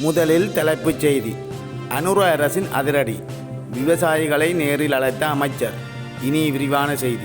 முதலில் தலைப்புச் செய்தி. அனுர அரசின் அதிரடி. விவசாயிகளை நேரில் அழைத்த அமைச்சர். இனி விரிவான செய்தி.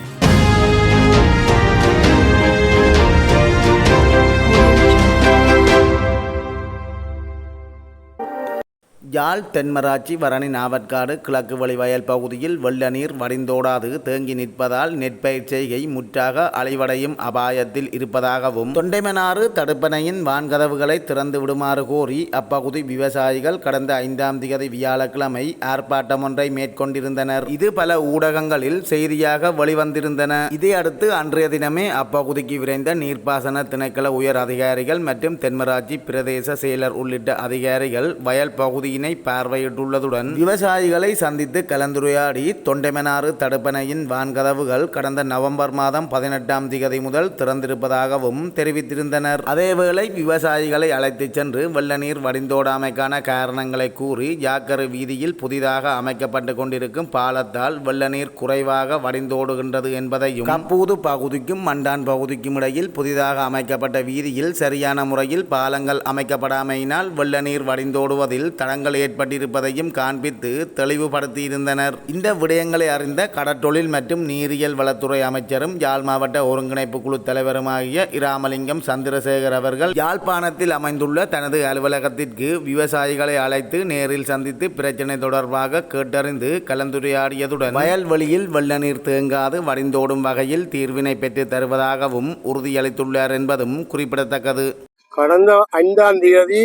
யாழ் தென்மராட்சி வரணி நாவற்காடு கிழக்கு வழி வயல் பகுதியில் வெள்ள நீர் வடிந்தோடாது. தேங்கி நிற்பதால் நெற்பயிர் செய்கை முற்றாக அலைவடையும் அபாயத்தில் இருப்பதாகவும். தொண்டைமனாறு தடுப்பணையின் வான்கதவுகளை திறந்து விடுமாறு கோரி அப்பகுதி விவசாயிகள் கடந்த ஐந்தாம் திகதி வியாழக்கிழமை ஆர்ப்பாட்டம் ஒன்றை மேற்கொண்டிருந்தனர். இது பல ஊடகங்களில் செய்தியாக வெளிவந்திருந்தன. இதையடுத்து அன்றைய தினமே அப்பகுதிக்கு விரைந்த நீர்ப்பாசன திணைக்கள உயர் அதிகாரிகள் மற்றும் தென்மராட்சி பிரதேச செயலர் உள்ளிட்ட அதிகாரிகள் வயல் பகுதியின் பார்வையிட்டுள்ளதுடன் விவசாயிகளை சந்தித்து கலந்துரையாடி தொண்டைமனாறு தடுப்பணையின் வான்கதவுகள் கடந்த நவம்பர் மாதம் பதினெட்டாம் திகதி முதல் திறந்திருப்பதாகவும் தெரிவித்திருந்தனர். அதேவேளை விவசாயிகளை அழைத்துச் சென்று வெள்ள நீர் வடிந்தோடாமைக்கான காரணங்களை கூறி யாக்கரு வீதியில் புதிதாக அமைக்கப்பட்டு கொண்டிருக்கும் பாலத்தால் வெள்ள நீர் குறைவாக வடிந்தோடுகின்றது என்பதையும் கப்பூது பகுதிக்கும் மண்டான் பகுதிக்கும் இடையில் புதிதாக அமைக்கப்பட்ட வீதியில் சரியான முறையில் பாலங்கள் அமைக்கப்படாமையினால் வெள்ள நீர் வடிந்தோடுவதில் தடங்கள் ஏற்பட்டிருப்பதையும் காண்பித்து தெளிவுபடுத்தியிருந்தனர். இந்த விடயங்களை அறிந்த கடற்றொழில் மற்றும் நீரியல் வளத்துறை அமைச்சரும் யாழ் மாவட்ட ஒருங்கிணைப்பு குழு தலைவருமாகிய இராமலிங்கம் சந்திரசேகர் அவர்கள் யாழ்ப்பாணத்தில் அமைந்துள்ள தனது அலுவலகத்திற்கு விவசாயிகளை அழைத்து நேரில் சந்தித்து பிரச்சினை தொடர்பாக கேட்டறிந்து கலந்துரையாடியதுடன் வயல்வெளியில் வெள்ள நீர் தேங்காது வடிந்தோடும் வகையில் தீர்வினை பெற்று தருவதாகவும் உறுதியளித்துள்ளார் என்பதும் குறிப்பிடத்தக்கது. கடந்த ஐந்தாம் தேதி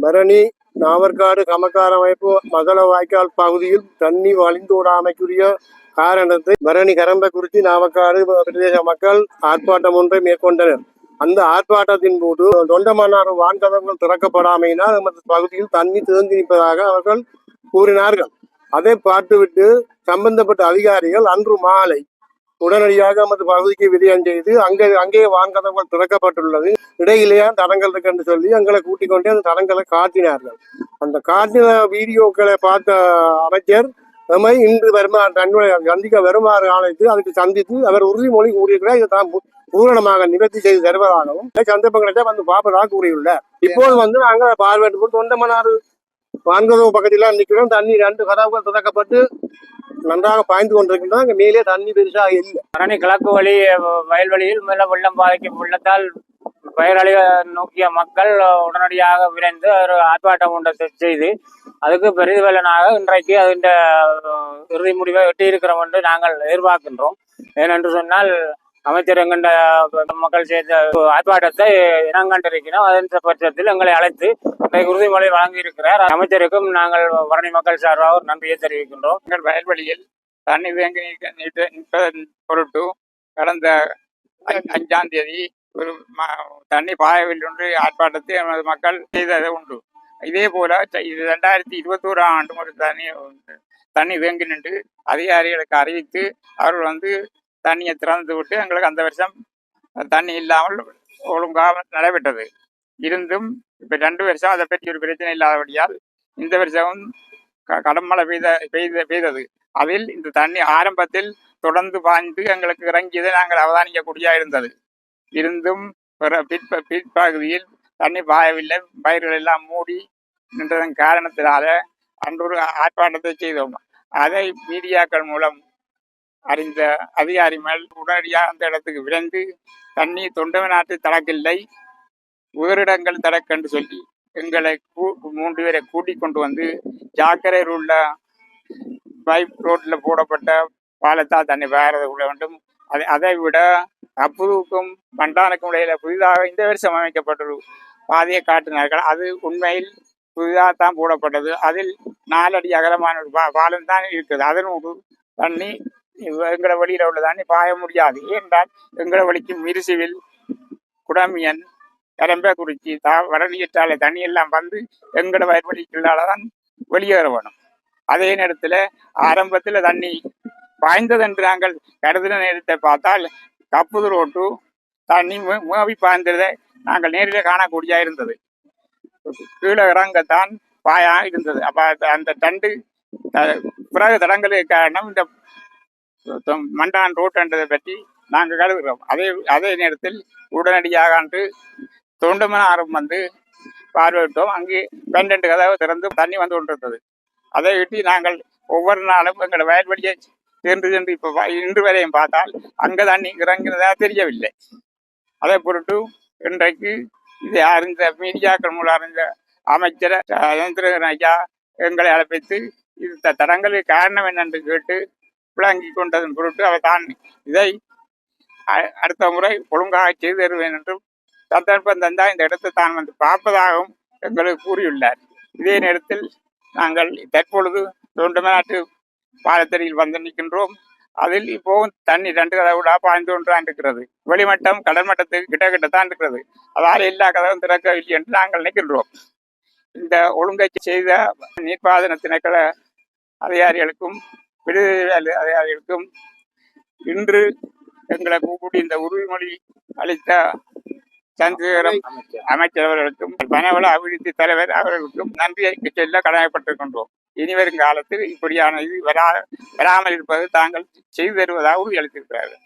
பரணி நாவற்காடு கமக்கார அமைப்பு மகள வாய்க்கால் பகுதியில் தண்ணி வழிந்தோடாமைக்குரிய காரணத்தை பரணி கரம்பக்குறிச்சி நாவக்காடு பிரதேச மக்கள் ஆர்ப்பாட்டம் ஒன்றை மேற்கொண்டனர். அந்த ஆர்ப்பாட்டத்தின் போது தொண்டமன்னார் வான்கதவுகள் திறக்கப்படாமையினால் நமது பகுதியில் தண்ணி தேங்கி நிற்பதாக அவர்கள் கூறினார்கள். அதை பார்த்துவிட்டு சம்பந்தப்பட்ட அதிகாரிகள் அன்று மாலை உடனடியாக நமது பகுதிக்கு விஜயம் செய்து அங்கே அங்கே வான்கதவுகள் திறக்கப்பட்டுள்ளது. இடையிலேயே தடங்கள் இருக்குன்னு சொல்லி எங்களை கூட்டிக் கொண்டே அந்த தடங்களை காட்டினார்கள். அந்த காட்டின வீடியோக்களை பார்த்த அமைச்சர் நம்மை இன்று வருமாறு தன்னுடைய சந்திக்க வருமாறு ஆணைத்து அதுக்கு சந்தித்து அவர் உறுதிமொழி கூறியிருக்கிறார். இதை தான் பூரணமாக நிவர்த்தி செய்து தருவதாகவும் சந்தர்ப்பங்களை வந்து பார்ப்பதாக கூறியுள்ளார். இப்போது வந்து நாங்கள் பார்வையிட்டு தொண்டமனார் தொண்டமனாறு பான்கதவு பக்கத்தில் நிற்கிறோம் தண்ணி ரெண்டு கதவுகள் திறக்கப்பட்டு நன்றாக பாய்ந்து கொண்டிருக்கின்றன. அங்கே மேலே தண்ணி பெருசாக இல்லை. பரணி கிழக்கு வழி வயல்வெளியில் மேல வெள்ளம் பாதிக்கும் வெள்ளத்தால் பயிரழிவை நோக்கிய மக்கள் உடனடியாக விரைந்து ஒரு ஆர்ப்பாட்டம் ஒன்றை செய்து அதுக்கு பெரிதுவலனாக இன்றைக்கு அதன் இறுதி முடிவை எட்டியிருக்கிறோம் என்று நாங்கள் எதிர்பார்க்கின்றோம். ஏனென்று சொன்னால் அமைச்சர் எங்கண்ட மக்கள் செய்த ஆர்ப்பாட்டத்தை இனங்கண்டிருக்கிறோம். அதன் பட்சத்தில் எங்களை அழைத்து உறுதிமொழி வழங்கியிருக்கிறார். அமைச்சருக்கும் நாங்கள் வரணி மக்கள் சார்பாக ஒரு நன்றியை தெரிவிக்கின்றோம். எங்கள் வயல்வெளியில் தண்ணி வேங்கி நிற்பதன் பொருட்டு கடந்த அஞ்சாம் தேதி ஒரு தண்ணி பாயவில்லை என்று ஆர்ப்பாட்டத்தை நமது மக்கள் செய்தது உண்டு. இதே போல இது ரெண்டாயிரத்தி இருபத்தோராம் ஆண்டு ஒரு தண்ணி தண்ணி வேங்கி நின்று அதிகாரிகளுக்கு அறிவித்து அவர்கள் வந்து தண்ணியை திறந்து விட்டு எங்களுக்கு அந்த வருஷம் தண்ணி இல்லாமல் ஒழுங்காக நடைபெற்றது. இருந்தும் இப்ப ரெண்டு வருஷம் அதை பற்றி ஒரு பிரச்சனை இல்லாதபடியால் இந்த வருஷமும் க- கடும் மழை பெய்த பெய்த பெய்தது. அதில் இந்த தண்ணி ஆரம்பத்தில் தொடர்ந்து பாய்ந்து எங்களுக்கு இறங்கியதை நாங்கள் அவதானிக்கக்கூடிய இருந்தது. இருந்தும் பிற- பிற்ப பிற்பகுதியில் தண்ணி பாயவில்லை. பயிர்கள் எல்லாம் மூடி நின்றதன் காரணத்தினால அன்றொரு ஆர்ப்பாட்டத்தை செய்தோம். அதை மீடியாக்கள் மூலம் அறிந்த அதிகாரிகள் உடனடியாக அந்த இடத்துக்கு விரைந்து தண்ணி தொண்டை நாட்டு தடக்கில்லை உயரிடங்கள் தடக்கென்று சொல்லி எங்களை கூ- மூன்று பேரை கூட்டிக் கொண்டு வந்து ஜாக்கரையில் உள்ள பைப் ரோட்ல போடப்பட்ட பாலத்தால் தண்ணி வேறது விட வேண்டும். அதை அதை விட அப்புதுவுக்கும் பண்டானுக்கும் இடையில புதிதாக இந்த வருஷம் அமைக்கப்பட்ட பாதையை காட்டினார்கள். அது உண்மையில் புதிதாக தான் போடப்பட்டது. அதில் நாலடி அகலமான ஒரு பா- பாலம் தான் இருக்குது. அதனோடு தண்ணி எங்களை வழியில உள்ள தண்ணி பாய முடியாது. ஏனென்றால் எங்களை வழிக்கு மிருசுவில் குடமியன் கரம்பக்குறிச்சி தா வடநீட்டால தண்ணி எல்லாம் வந்து எங்களோட வயல்வெளிக்குள்ளால தான் வெளியேற வேணும் அதே நேரத்தில் ஆரம்பத்தில் தண்ணி பாய்ந்தது என்று நாங்கள் கருதின நேரத்தை பார்த்தால் கப்புது ரோட்டு தண்ணி மூவி பாய்ந்ததை நாங்கள் நேரில் காணக்கூடியா இருந்தது. கீழே இறங்கத்தான் பாயா இருந்தது. அப்ப அந்த- தண்டு பிறகு தடங்களுக்கு காரணம் இந்த மண்டான் ரோட் என்றதை பற்றி நாங்கள் கருதுகிறோம். அதே அதே நேரத்தில் உடனடியாக அன்று தொண்டமனாரும் வந்து பார்வையிட்டோம். அங்கே பன்னெண்டு கதவு திறந்து தண்ணி வந்து கொண்டிருந்தது. அதை விட்டு நாங்கள் ஒவ்வொரு நாளும் எங்களோட வயல்வெளியை சென்று சென்று இப்போ இன்று வரையும் பார்த்தால் அங்கே தண்ணி இறங்குறதா தெரியவில்லை. அதை பொருட்டு இன்றைக்கு இதை அறிந்த மீடியாக்கள் மூலம் அறிந்த அமைச்சர் சந்திரகன் ஐயா எங்களை அழைப்பித்து இது தடங்களுக்கு காரணம் என்னென்று கேட்டு விளங்கி கொண்டதன் பொருட்டு அவர் தான் இதை அடுத்த முறை ஒழுங்காக செய்து தருவேன் என்றும் சந்தர்ப்பம் தந்தால் இந்த இடத்தை தான் வந்து பார்ப்பதாகவும் எங்களுக்கு கூறியுள்ளார். இதே நேரத்தில் நாங்கள் தற்பொழுது தொண்டமநாட்டு பாலத்தடியில் வந்து நிற்கின்றோம். அதில் இப்போவும் தண்ணி ரெண்டு கதவுடா பாய்ந்து கொண்டுதான் இருக்கிறது. வெளிமட்டம் கடல் மட்டத்துக்கு கிட்ட கிட்ட தான் இருக்கிறது. அதால் எல்லா கதவும் திறக்கவில்லை என்று நாங்கள் நிற்கின்றோம் இந்த ஒழுங்கை செய்த நீர்ப்பாதன திணைக்கள அதிகாரிகளுக்கும் விடுதலை அதிகாரிகளுக்கும் இன்று எங்களை கூப்பிட்டு இந்த உறுதிமொழி அளித்த சந்திரகரம் அமைச்சர் அவர்களுக்கும் பனவள அபிவிருத்தி தலைவர் அவர்களுக்கும் நன்றியை சொல்ல கடமைப்பட்டிருக்கின்றோம். இனிவரும் காலத்தில் இப்படியான இது வரா வராமல் இருப்பது தாங்கள் செய்து தருவதாக உறுதியளித்திருக்கிறார்கள்